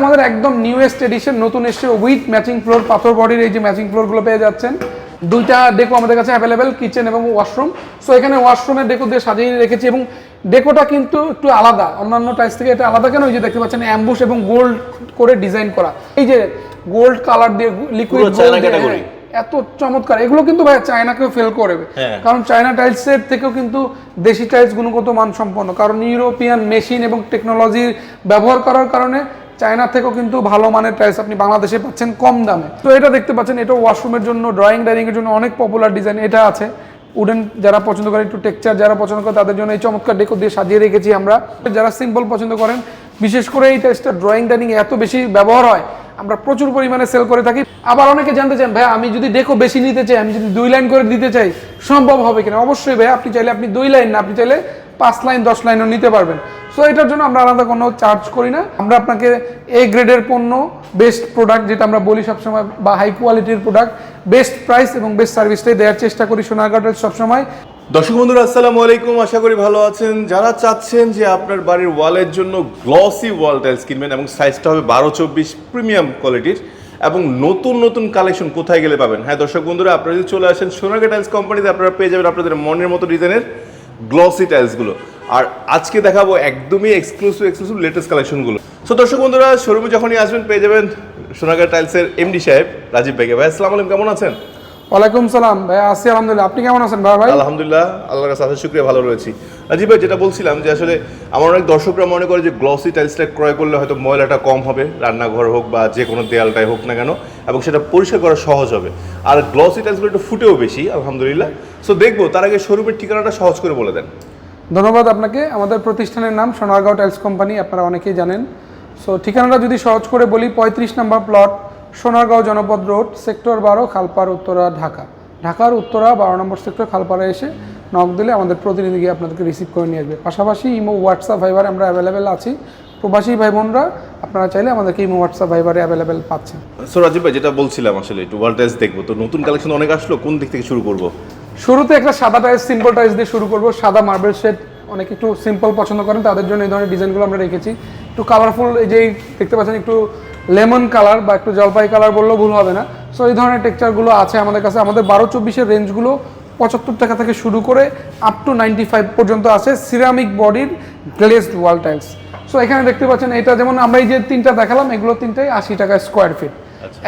আমাদের একদম newest addition নতুন এসছে উইথ ম্যাচিং ফ্লোর পাথর বডির এই যে ম্যাচিং ফ্লোরগুলো পেয়ে যাচ্ছেন। দুইটা ডেকো আমাদের কাছে অ্যাভেলেবেল কিচেন এবং ওয়াশরুম সো এখানে ওয়াশরুমের ডেকো দিয়ে সাজিয়ে রেখেছি এবং ডেকোটা কিন্তু একটু আলাদা। অন্যান্য টাইস থেকে এটা আলাদা কেন? ওই যে দেখতে পাচ্ছেন অ্যাম্বুশ এবং গোল্ড করে ডিজাইন করা। এই যে গোল্ড কালার দিয়ে লিকুইড category। এত চমৎকার। এগুলো কিন্তু ভাই চায়নাকেও ফেল করবে। হ্যাঁ। কারণ চায়না টাইলসের থেকেও কিন্তু দেশি টাইলস গুণগত মান সম্পন্ন কারণ ইউরোপিয়ান মেশিন এবং টেকনোলজির ব্যবহার করার কারণে চায়না থেকেও কিন্তু ভালো মানের টাইলস আপনি বাংলাদেশে পাচ্ছেন কম দামে। তো এটা দেখতে পাচ্ছেন, এটা ওয়াশরুমের জন্য ড্রয়িং ডাইনিং এর জন্য অনেক পপুলার ডিজাইন এটা আছে। উডেন যারা পছন্দ করে, একটু টেক্সচার যারা পছন্দ করে, তাদের জন্য এই চমৎকার ডেকো দিয়ে সাজিয়ে রেখেছি আমরা। যারা সিম্পল পছন্দ করেন, বিশেষ করে এই টাইলসটা ড্রয়িং ডাইনিং এত বেশি ব্যবহার হয়, আমরা প্রচুর পরিমাণে সেল করে থাকি। আবার অনেকে জানতে চান, ভাই, আমি যদি ডেকো বেশি নিতে চাই, আমি যদি দুই লাইন করে দিতে চাই, সম্ভব হবে কিনা? অবশ্যই ভাই, আপনি চাইলে আপনি দুই লাইন না, আপনি চাইলে পাঁচ লাইন, দশ লাইনও নিতে পারবেন। সো এটার জন্য আমরা আলাদা কোনো চার্জ করি না। আমরা আপনাকে এ গ্রেডের পণ্য বেস্ট প্রোডাক্ট যেটা আমরা বলি সবসময়, বা হাই কোয়ালিটির প্রোডাক্ট বেস্ট প্রাইস এবং বেস্ট সার্ভিসটাই দেওয়ার চেষ্টা করি সোনারঘাটের সবসময়। দর্শক বন্ধুরা, আসসালামু আলাইকুম। আশা করি ভালো আছেন। যারা চাচ্ছেন যে আপনার বাড়ির ওয়ালের জন্য গ্লসি ওয়াল টাইলস কিনবেন এবং সাইজটা হবে বারো চব্বিশ প্রিমিয়াম কোয়ালিটির এবং নতুন নতুন কালেকশন কোথায় গেলে পাবেন? হ্যাঁ দর্শক বন্ধুরা, আপনারা যদি চলে আসেন সোনাগা টাইলস কোম্পানিতে আপনারা পেয়ে যাবেন আপনাদের মনের মতো ডিজাইনের গ্লসি টাইলসগুলো আর আজকে দেখাবো একদমই এক্সক্লুসিভ এক্সক্লুসিভ লেটেস্ট কালেকশনগুলো সো দর্শক বন্ধুরা শোরুমে যখনই আসবেন, পেয়ে যাবেন সোনাগার টাইলসের এমডি সাহেব, রাজীব ভাইকে ভাই, আসসালাম আলাইকুম, কেমন আছেন? ওয়ালাইকুম সালাম। ভাই আসি আলহামদুলিল্লাহ। আপনি কেমন আছেন ভাই ভাই? আলহামদুলিল্লাহ আল্লাহর কাছে আসার শুক্রিয়া ভালো রয়েছি। রাজীব ভাই যেটা বলছিলাম যে আসলে আমার অনেক দর্শকরা মনে করে যে গ্লসি টাইলসটা ক্রয় করলে হয়তো ময়লাটা কম হবে রান্নাঘর হোক বা যে কোনো দেয়ালটাই হোক না কেন এবং সেটা পরিষ্কার করা সহজ হবে। আর গ্লসি টাইলসগুলো একটু ফুটেও বেশি আলহামদুলিল্লাহ। সো দেখব তার আগে শোরুমের ঠিকানাটা সহজ করে বলে দেন। ধন্যবাদ আপনাকে। আমাদের প্রতিষ্ঠানের নাম সোনারগাঁও টাইলস কোম্পানি আপনারা অনেকেই জানেন। সো ঠিকানাটা যদি সহজ করে বলি পঁয়ত্রিশ নম্বর প্লট সোনারগাঁও জনপদ রোড সেক্টর বারো খালপাড় উত্তরা ঢাকা। ঢাকার উত্তরা বারো নম্বর সেক্টর খালপাড়ে এসে নক দিলে আমাদের প্রতিনিধি গিয়ে আপনাদেরকে রিসিভ করে নিয়ে আসবে। পাশাপাশি ইমো হোয়াটসঅ্যাপ ভাইবার আমরা অ্যাভেলেবেল আছি। প্রবাসী ভাই বোনরা আপনারা চাইলে আমাদেরকে ইমো হোয়াটসঅ্যাপ ভাইবারে অ্যাভেলেবেল পাচ্ছেন। সো রাজীব ভাই যেটা বলছিলাম আসলে একটু ওয়ার্ল্ড টাইলস দেখব। তো নতুন কালেকশন অনেক আসলো কোন দিক থেকে শুরু করব? শুরুতে একটা সাদা টাইস সিম্পল টাইস দিয়ে শুরু করব। সাদা মার্বেল শেড অনেক একটু সিম্পল পছন্দ করেন তাদের জন্য এই ধরনের ডিজাইনগুলো আমরা রেখেছি। একটু কালারফুল এই যে দেখতে পাচ্ছেন একটু লেমন কালার বা একটু জলপাই কালার বললেও ভুল হবে না। সো এই ধরনের টেক্সচারগুলো আছে আমাদের কাছে। আমাদের বারো চব্বিশের রেঞ্জগুলো পঁচাত্তর টাকা থেকে শুরু করে আপ টু নাইনটি ফাইভ পর্যন্ত আছে সিরামিক বডির গ্লেসড ওয়াল টাইলস সো এখানে দেখতে পাচ্ছেন এটা যেমন আমরা এই যে তিনটা দেখালাম এগুলো তিনটাই আশি টাকা স্কোয়ার ফিট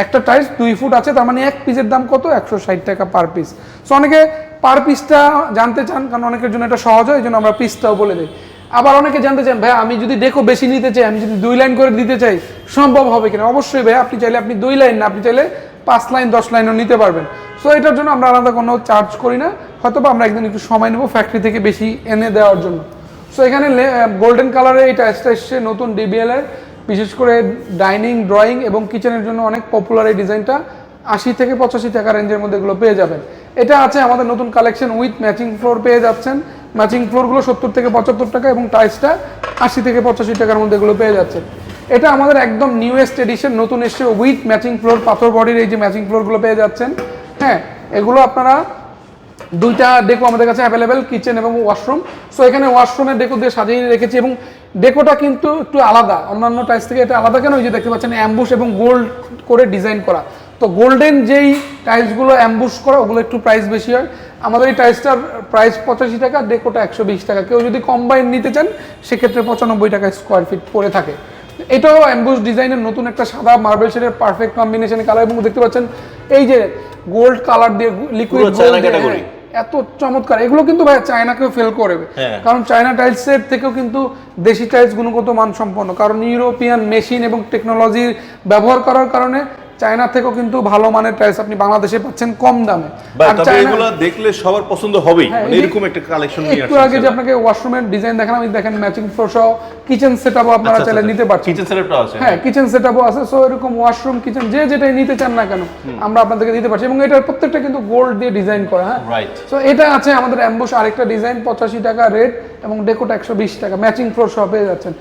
একটা টাইলস দুই ফুট আছে তার মানে এক পিসের দাম কত? একশো ষাট টাকা পার পিস সো অনেকে পার পিসটা জানতে চান কারণ অনেকের জন্য এটা সহজ হয় এই জন্য আমরা পিসটাও বলে দিই। আবার অনেকে জানতে চান ভাই আমি যদি ডেকো বেশি নিতে চাই, আমি যদি দুই লাইন করে দিতে চাই, সম্ভব হবে কিনা? অবশ্যই ভাই আপনি চাইলে আপনি দুই লাইন না, আপনি চাইলে পাঁচ লাইন, দশ লাইনও নিতে পারবেন। সো এটার জন্য আমরা আলাদা কোনো চার্জ করি না। হয়তো বা আমরা একদিন একটু সময় নেব ফ্যাক্টরি থেকে বেশি এনে দেওয়ার জন্য। সো এখানে গোল্ডেন কালারের এই টাইসটা এসছে নতুন ডিবিএল এর। বিশেষ করে ডাইনিং ড্রয়িং এবং কিচেনের জন্য অনেক পপুলার এই ডিজাইনটা আশি থেকে পঁচাশি টাকা রেঞ্জের মধ্যে এগুলো পেয়ে যাবেন। এটা আছে আমাদের নতুন কালেকশন উইথ ম্যাচিং ফ্লোর পেয়ে যাচ্ছেন। ম্যাচিং ফ্লোরগুলো সত্তর থেকে পঁচাত্তর টাকা এবং টাইসটা আশি থেকে পঁচাশি টাকার মধ্যে এগুলো পেয়ে যাচ্ছেন এটা আমাদের একদম নিউয়েস্ট এডিশন নতুন এসছে উইথ ম্যাচিং ফ্লোর পাথর বডির এই যে ম্যাচিং ফ্লোরগুলো পেয়ে যাচ্ছেন। হ্যাঁ এগুলো আপনারা দুইটা ডেকো আমাদের কাছে অ্যাভেলেবেল কিচেন এবং ওয়াশরুম সো এখানে ওয়াশরুমের ডেকো দিয়ে সাজিয়ে রেখেছি এবং ডেকোটা কিন্তু একটু আলাদা। অন্যান্য টাইস থেকে এটা আলাদা কেন? ওই যে দেখতে পাচ্ছেন অ্যাম্বুশ এবং গোল্ড করে ডিজাইন করা। তো গোল্ডেন যেই টাইলসগুলো অ্যাম্বুশ করা, ওগুলো একটু প্রাইস বেশি হয়। আমাদের এই টাইলসটার প্রাইস পঁচাশি টাকা ডেকোটা একশো বিশ টাকা। কেউ যদি কম্বাইন নিতে চান সেক্ষেত্রে পঁচানব্বই টাকা স্কোয়ার ফিট পড়ে থাকে। এটাও অ্যাম্বুশ ডিজাইনের নতুন একটা সাদা মার্বেল শেডের পারফেক্ট কম্বিনেশন কালার এবং দেখতে পাচ্ছেন এই যে গোল্ড কালার দিয়ে লিকুইড। এত চমৎকার। এগুলো কিন্তু ভাই চায়নাকেও ফেল করবে। কারণ চায়না টাইলসের থেকেও কিন্তু দেশি টাইলস গুণগত মান সম্পন্ন কারণ ইউরোপিয়ান মেশিন এবং টেকনোলজির ব্যবহার করার কারণে চায়না থেকেও কিন্তু ভালো মানের টাইলস আপনি বাংলাদেশে পাচ্ছেন কম দামে। তবে এগুলো দেখলে সবার পছন্দ হবেই। হ্যাঁ, মানে এরকম একটা কালেকশন নিয়ে একটু আগে যে আপনাকে ওয়াশরুমের ডিজাইন দেখালাম এই দেখেন ম্যাচিং ফ্লোর সহ কিচেন সেটআপও আপনারা আচ্ছা, চাইলে নিতে পারছেন। কিচেন সেটআপটা আছে হ্যাঁ কিচেন সেটআপও আছে সো এরকম ওয়াশরুম কিচেন যে যেটাই নিতে চান না কেন আমরা আপনাদেরকে দিতে পারছি। এবং এটার প্রত্যেকটা কিন্তু গোল্ড দিয়ে ডিজাইন করা হ্যাঁ। সো এটা আছে আমাদের অ্যাম্বুশ আরেকটা ডিজাইন পঁচাশি টাকা রেট এবং ডেকোটা একশো বিশ টাকা ম্যাচিং ফ্লোর সহ পেয়ে যাচ্ছেন।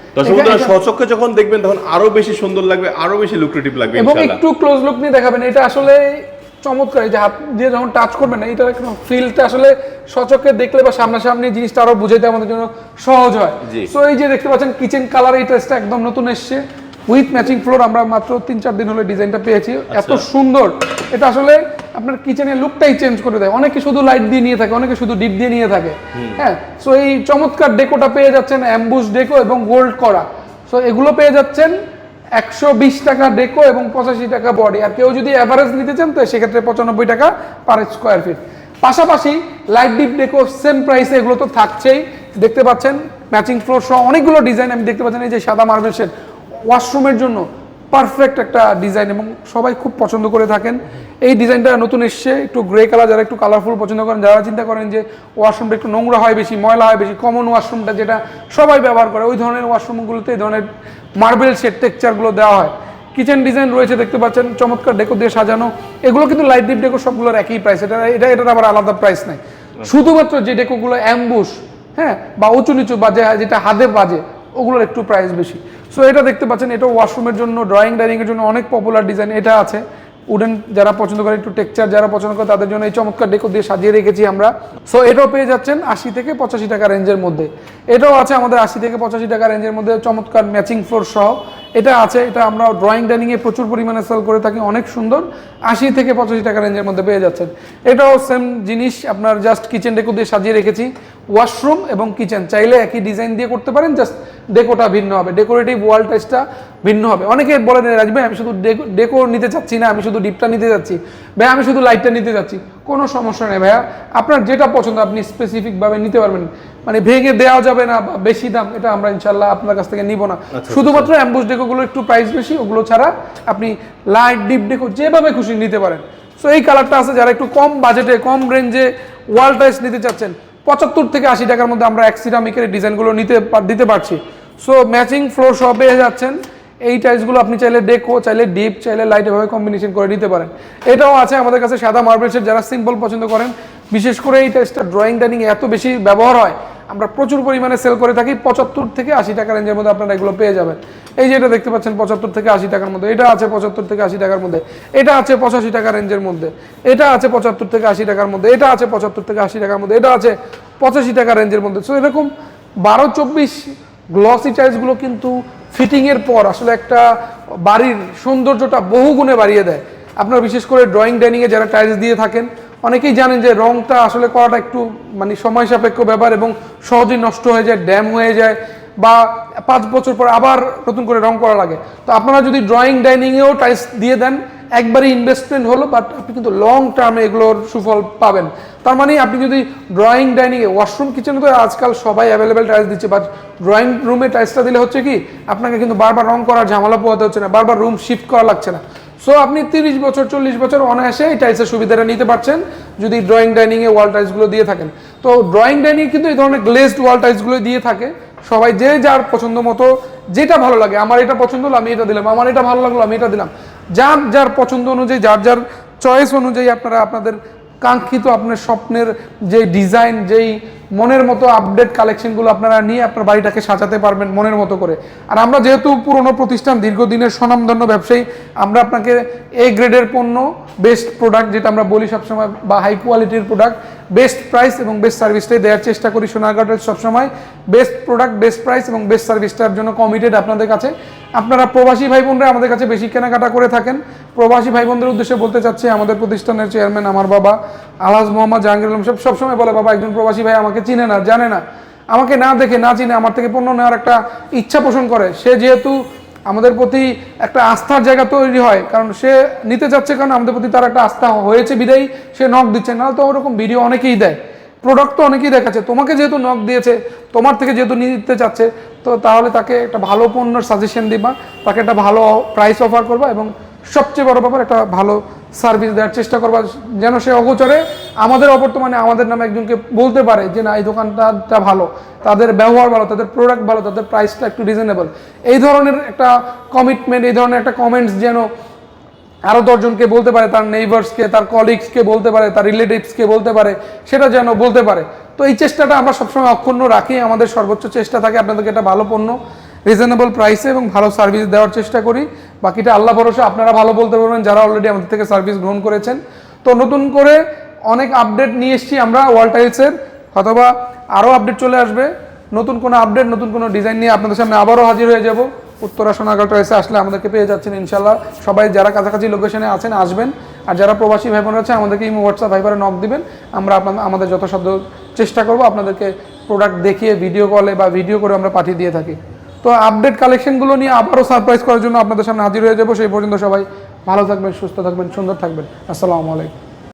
সচক্ষে যখন দেখবেন তখন আরও বেশি সুন্দর লাগবে আরও বেশি লুক্রেটিভ লাগবে এবং একটু ক্লোজ লুক নিয়ে দেখাবেন এটা আসলে চমৎকার এই যে হাত দিয়ে যখন টাচ করবেন না এটার ফিলটা আসলে সচক্ষে দেখলে বা সামনাসামনি জিনিসটা আরও বুঝাইতে আমাদের জন্য সহজ হয়। সো এই যে দেখতে পাচ্ছেন কিচেন কালার এই টাইসটা একদম নতুন এসছে। উইথ ম্যাচিং ফ্লোর আমরা মাত্র তিন চার দিন হলে ডিজাইনটা পেয়েছি। এত সুন্দর। এটা আসলে আপনার কিচেনের লুকটাই চেঞ্জ করে দেয়। অনেকে শুধু লাইট দিয়ে নিয়ে থাকে অনেকে শুধু ডিপ দিয়ে নিয়ে থাকে। হ্যাঁ? সো এই চমৎকার ডেকোটা পেয়ে যাচ্ছেন অ্যাম্বুস ডেকো এবং গোল্ড করা। সো এগুলো পেয়ে যাচ্ছেন একশো বিশ টাকা ডেকো এবং পঁচাশি টাকা বডি। আর কেউ যদি অ্যাভারেজ নিতে চান, তো সেক্ষেত্রে পঁচানব্বই টাকা পার স্কোয়ার ফিট পাশাপাশি লাইট ডিপ ডেকো সেম প্রাইসে এগুলো তো থাকছেই। দেখতে পাচ্ছেন ম্যাচিং ফ্লোর সহ অনেকগুলো ডিজাইন আমি দেখতে পাচ্ছেন এই যে সাদা মার্বেল শেড ওয়াশরুমের জন্য পারফেক্ট একটা ডিজাইন এবং সবাই খুব পছন্দ করে থাকেন। এই ডিজাইনটা নতুন এসছে একটু গ্রে কালার যারা একটু কালারফুল পছন্দ করেন যারা চিন্তা করেন যে ওয়াশরুমটা একটু নোংরা হয় বেশি ময়লা হয় বেশি কমন ওয়াশরুমটা যেটা সবাই ব্যবহার করে ওই ধরনের ওয়াশরুমগুলোতে এই ধরনের মার্বেল শেড টেক্সচারগুলো দেওয়া হয়। কিচেন ডিজাইন রয়েছে দেখতে পাচ্ছেন চমৎকার ডেকো দিয়ে সাজানো। এগুলো কিন্তু লাইট ডিপ ডেকো সবগুলোর একই প্রাইস এটা এটা এটার আবার আলাদা প্রাইস নাই। শুধুমাত্র যে ডেকোগুলো অ্যাম্বুশ হ্যাঁ বা উঁচু নিচু বাজে যেটা হাতে বাজে ওগুলোর একটু প্রাইস বেশি। সো এটা দেখতে পাচ্ছেন, এটা ওয়াশরুমের জন্য ড্রয়িং ডাইনিং এর জন্য অনেক পপুলার ডিজাইন এটা আছে। উডেন যারা পছন্দ করে, একটু টেক্সচার যারা পছন্দ করে, তাদের জন্য এই চমৎকার ডেকো দিয়ে সাজিয়ে রেখেছি আমরা। সো এটাও পেয়ে যাচ্ছেন আশি থেকে পঁচাশি টাকা রেঞ্জের মধ্যে। এটাও আছে আমাদের আশি থেকে পঁচাশি টাকা রেঞ্জের মধ্যে চমৎকার ম্যাচিং ফ্লোর সহ। এটা আছে, এটা আমরা ড্রয়িং ডাইনিংয়ে প্রচুর পরিমাণে সেল করে থাকি, অনেক সুন্দর। আশি থেকে পঁচাশি টাকা রেঞ্জের মধ্যে পেয়ে যাচ্ছেন। এটাও সেম জিনিস, আপনার জাস্ট কিচেন ডেকো দিয়ে সাজিয়ে রেখেছি। ওয়াশরুম এবং কিচেন। চাইলে একই ডিজাইন দিয়ে করতে পারেন জাস্ট ডেকোটা ভিন্ন হবে। ডেকোরেটিভ ওয়াল টাইসটা ভিন্ন হবে। অনেকে বলেন রাজবে আমি শুধু ডেকো নিতে চাচ্ছি না আমি শুধু ডিপটা নিতে যাচ্ছি ভাই আমি শুধু লাইটটা নিতে যাচ্ছি কোনো সমস্যা নেই ভাইয়া। আপনার যেটা পছন্দ আপনি স্পেসিফিকভাবে নিতে পারবেন। মানে ভেঙে দেওয়া যাবে না বা বেশি দাম এটা আমরা ইনশাল্লাহ আপনার কাছ থেকে নিব না। শুধুমাত্র অ্যাম্বুস ডেকোগুলো একটু প্রাইস বেশি ওগুলো ছাড়া আপনি লাইট ডিপ ডেকো যেভাবে খুশি নিতে পারেন। সো এই কালারটা আছে যারা একটু কম বাজেটে কম রেঞ্জে ওয়াল টাইস নিতে চাচ্ছেন পঁচাত্তর থেকে আশি টাকার মধ্যে আমরা অ্যাক্সিরামিকের ডিজাইনগুলো নিতে দিতে পারছি। সো ম্যাচিং ফ্লোর সবে যাচ্ছেন। এই টাইলসগুলো আপনি চাইলে ডেকো চাইলে ডিপ চাইলে লাইট এভাবে কম্বিনেশন করে নিতে পারেন। এটাও আছে আমাদের কাছে সাদা মার্বেলসের যারা সিম্পল পছন্দ করেন। বিশেষ করে এই টাইলসটা ড্রয়িং ডাইনিং এত বেশি ব্যবহার হয় আমরা প্রচুর পরিমাণে সেল করে থাকি, পঁচাত্তর থেকে আশি টাকা রেঞ্জের মধ্যে আপনারা এগুলো পেয়ে যাবেন। এই যে এটা দেখতে পাচ্ছেন, পঁচাত্তর থেকে আশি টাকার মধ্যে। এটা আছে পঁচাত্তর থেকে আশি টাকার মধ্যে। এটা আছে পঁচাশি টাকা রেঞ্জের মধ্যে। এটা আছে পঁচাত্তর থেকে আশি টাকার মধ্যে। এটা আছে পঁচাত্তর থেকে আশি টাকার মধ্যে। এটা আছে পঁচাশি টাকা রেঞ্জের মধ্যে। সো এরকম বারো চব্বিশ গ্লসি টাইলসগুলো কিন্তু ফিটিংয়ের পর আসলে একটা বাড়ির সৌন্দর্যটা বহুগুণে বাড়িয়ে দেয়। আপনারা বিশেষ করে ড্রয়িং ডাইনিংয়ে যারা টাইলস দিয়ে থাকেন অনেকেই জানেন যে রংটা আসলে করাটা একটু মানে সময় সাপেক্ষ ব্যাপার এবং সহজেই নষ্ট হয়ে যায়, ড্যাম হয়ে যায় বা পাঁচ বছর পর আবার নতুন করে রং করা লাগে। তো আপনারা যদি ড্রয়িং, ডাইনিংয়েও টাইলস দিয়ে দেন, একবারই ইনভেস্টমেন্ট হলো বাট আপনি কিন্তু লং টার্মে এগুলোর সুফল পাবেন। তার মানে আপনি যদি ড্রয়িং, ডাইনিংয়ে ওয়াশরুম কিচেনে তো আজকাল সবাই অ্যাভেলেবেল টাইলস দিচ্ছে বাট ড্রয়িং রুমে টাইলসটা দিলে হচ্ছে কি, আপনাকে কিন্তু বারবার রং করার ঝামেলা পোহাতে হচ্ছে না, বারবার রুম শিফট করা লাগছে না। সো আপনি তিরিশ বছর, চল্লিশ বছর অনায়াসে এই টাইলসের সুবিধাটা নিতে পারছেন, যদি ড্রয়িং ডাইনিংয়ে ওয়াল টাইলসগুলো দিয়ে থাকেন। তো ড্রয়িং ডাইনিং কিন্তু এই ধরনের গ্লেজড ওয়াল টাইলসগুলো দিয়ে থাকে। সবাই যে যার পছন্দ মতো, যেটা ভালো লাগে, আমার এটা পছন্দ হলো, আমি এটা দিলাম, আমার এটা ভালো লাগল, আমি এটা দিলাম। যার যার পছন্দ অনুযায়ী, যার যার চয়েস অনুযায়ী আপনারা, আপনাদের কাঙ্ক্ষিত, আপনার স্বপ্নের যে ডিজাইন যেই মনের মতো আপডেট কালেকশনগুলো আপনারা নিয়ে আপনার বাড়িটাকে সাজাতে পারবেন মনের মতো করে। আর আমরা যেহেতু পুরনো প্রতিষ্ঠান, দীর্ঘদিনের স্বনামধন্য ব্যবসায়ী, আমরা আপনাকে এ গ্রেডের পণ্য বেস্ট প্রোডাক্ট যেটা আমরা বলি সবসময়, বা হাই কোয়ালিটির প্রোডাক্ট বেস্ট প্রাইস এবং বেস্ট সার্ভিসটাই দেওয়ার চেষ্টা করি সোনারঘাটের সবসময়। বেস্ট প্রোডাক্ট বেস্ট প্রাইস এবং বেস্ট সার্ভিসটার জন্য কমিটেড আপনাদের কাছে। আপনারা প্রবাসী ভাই বোনরা আমাদের কাছে বেশি কেনাকাটা করে থাকেন। প্রবাসী ভাই বোনদের উদ্দেশ্যে বলতে চাচ্ছি, আমাদের প্রতিষ্ঠানের চেয়ারম্যান আমার বাবা, আলহাজ মোহাম্মদ জাহাঙ্গীর আলম সাহেব সবসময় বলে, বাবা, একজন প্রবাসী ভাই আমাকে চিনে না, জানে না। আমাকে না দেখে, না চিনে আমার থেকে পণ্য নেওয়ার একটা ইচ্ছা পোষণ করে। সে যেহেতু আমাদের প্রতি একটা আস্থার জায়গা তৈরি হয়, কারণ সে নিতে চাচ্ছে কারণ আমাদের প্রতি তার একটা আস্থা হয়েছে বিদায়ী, সে নখ দিচ্ছে। না তো ওরকম ভিডিও অনেকেই দেয়। প্রোডাক্ট তো অনেকেই দেখাচ্ছে। তোমাকে যেহেতু নখ দিয়েছে, তোমার থেকে যেহেতু নিতে চাচ্ছে, তো তাহলে তাকে একটা ভালো পণ্যের সাজেশন দিবা, তাকে একটা ভালো প্রাইস অফার করবা এবং সবচেয়ে বড় ব্যাপার একটা ভালো সার্ভিস দেওয়ার চেষ্টা করবা, যেন সে অগোচরে আমাদের অবর্তমানে আমাদের নামে একজনকে বলতে পারে যে, না, এই দোকানটা ভালো, তাদের ব্যবহার ভালো, তাদের প্রোডাক্ট ভালো, তাদের প্রাইসটা একটু রিজনেবল এই ধরনের একটা কমিটমেন্ট এই ধরনের একটা কমেন্টস যেন আরও দশজনকে বলতে পারে, তার নেইবার্সকে তার কলিগসকে বলতে পারে, তার রিলেটিভসকে বলতে পারে, সেটা যেন বলতে পারে। তো এই চেষ্টাটা আমরা সবসময় অক্ষুণ্ণ রাখি, আমাদের সর্বোচ্চ চেষ্টা থাকে আপনাদেরকে একটা ভালো পণ্য রিজনেবল প্রাইসে এবং ভালো সার্ভিস দেওয়ার চেষ্টা করি। বাকিটা আল্লাহ ভরসা, আপনারা ভালো বলতে পারবেন যারা অলরেডি আমাদের থেকে সার্ভিস গ্রহণ করেছেন। তো নতুন করে অনেক আপডেট নিয়ে এসেছি আমরা ওয়াল টাইলসের অথবা আরও আপডেট চলে আসবে। নতুন কোনো আপডেট নতুন কোনো ডিজাইন নিয়ে আপনাদের সামনে আবারও হাজির হয়ে যাব। উত্তরা সোনাগাল টয়েসে আসলে আমাদেরকে পেয়ে যাচ্ছেন ইনশাল্লাহ সবাই যারা কাছাকাছি লোকেশনে আছেন, আসবেন। আর যারা প্রবাসী ভাই বোন আছে আমাদেরকে ইমো হোয়াটসঅ্যাপ ভাইবারে নক দিবেন। আমরা আপনার, আমাদের যথাসাধ্য চেষ্টা করব আপনাদেরকে প্রোডাক্ট দেখিয়ে ভিডিও কলে বা ভিডিও করে আমরা পাঠিয়ে দিয়ে থাকি। তো আপডেট কালেকশনগুলো নিয়ে আবারও সারপ্রাইজ করার জন্য আপনাদের সামনে হাজির হয়ে যাব। সেই পর্যন্ত সবাই ভালো থাকবেন, সুস্থ থাকবেন, সুন্দর থাকবেন। আসসালামু আলাইকুম।